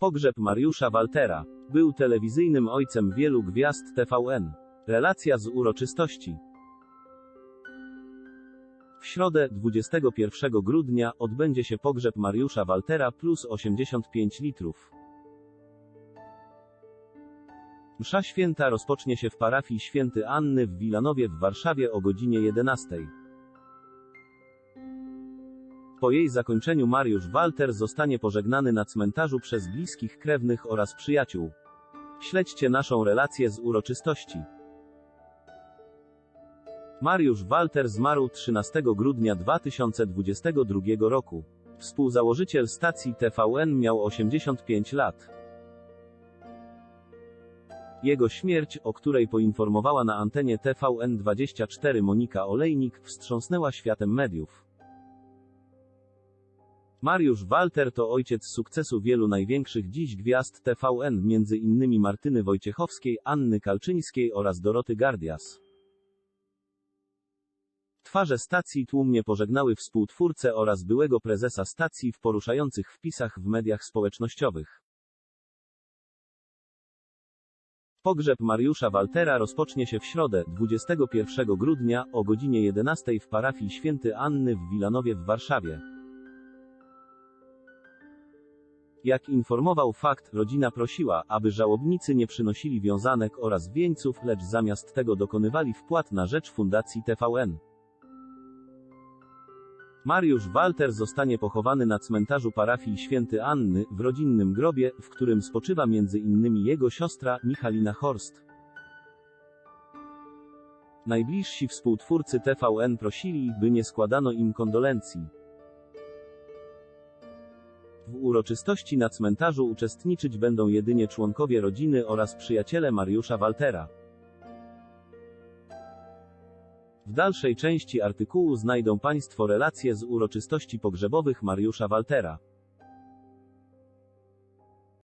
Pogrzeb Mariusza Waltera. Był telewizyjnym ojcem wielu gwiazd TVN. Relacja z uroczystości. W środę, 21 grudnia, odbędzie się pogrzeb Mariusza Waltera plus 85 litrów. Msza święta rozpocznie się w parafii święty Anny w Wilanowie w Warszawie o godzinie 11. Po jej zakończeniu Mariusz Walter zostanie pożegnany na cmentarzu przez bliskich krewnych oraz przyjaciół. Śledźcie naszą relację z uroczystości. Mariusz Walter zmarł 13 grudnia 2022 roku. Współzałożyciel stacji TVN miał 85 lat. Jego śmierć, o której poinformowała na antenie TVN24 Monika Olejnik, wstrząsnęła światem mediów. Mariusz Walter to ojciec sukcesu wielu największych dziś gwiazd TVN, między innymi Martyny Wojciechowskiej, Anny Kalczyńskiej oraz Doroty Gardias. Twarze stacji tłumnie pożegnały współtwórcę oraz byłego prezesa stacji w poruszających wpisach w mediach społecznościowych. Pogrzeb Mariusza Waltera rozpocznie się w środę, 21 grudnia, o godzinie 11 w parafii święty Anny w Wilanowie w Warszawie. Jak informował fakt, rodzina prosiła, aby żałobnicy nie przynosili wiązanek oraz wieńców, lecz zamiast tego dokonywali wpłat na rzecz Fundacji TVN. Mariusz Walter zostanie pochowany na cmentarzu parafii święty Anny, w rodzinnym grobie, w którym spoczywa innymi jego siostra, Michalina Horst. Najbliżsi współtwórcy TVN prosili, by nie składano im kondolencji. W uroczystości na cmentarzu uczestniczyć będą jedynie członkowie rodziny oraz przyjaciele Mariusza Waltera. W dalszej części artykułu znajdą Państwo relacje z uroczystości pogrzebowych Mariusza Waltera.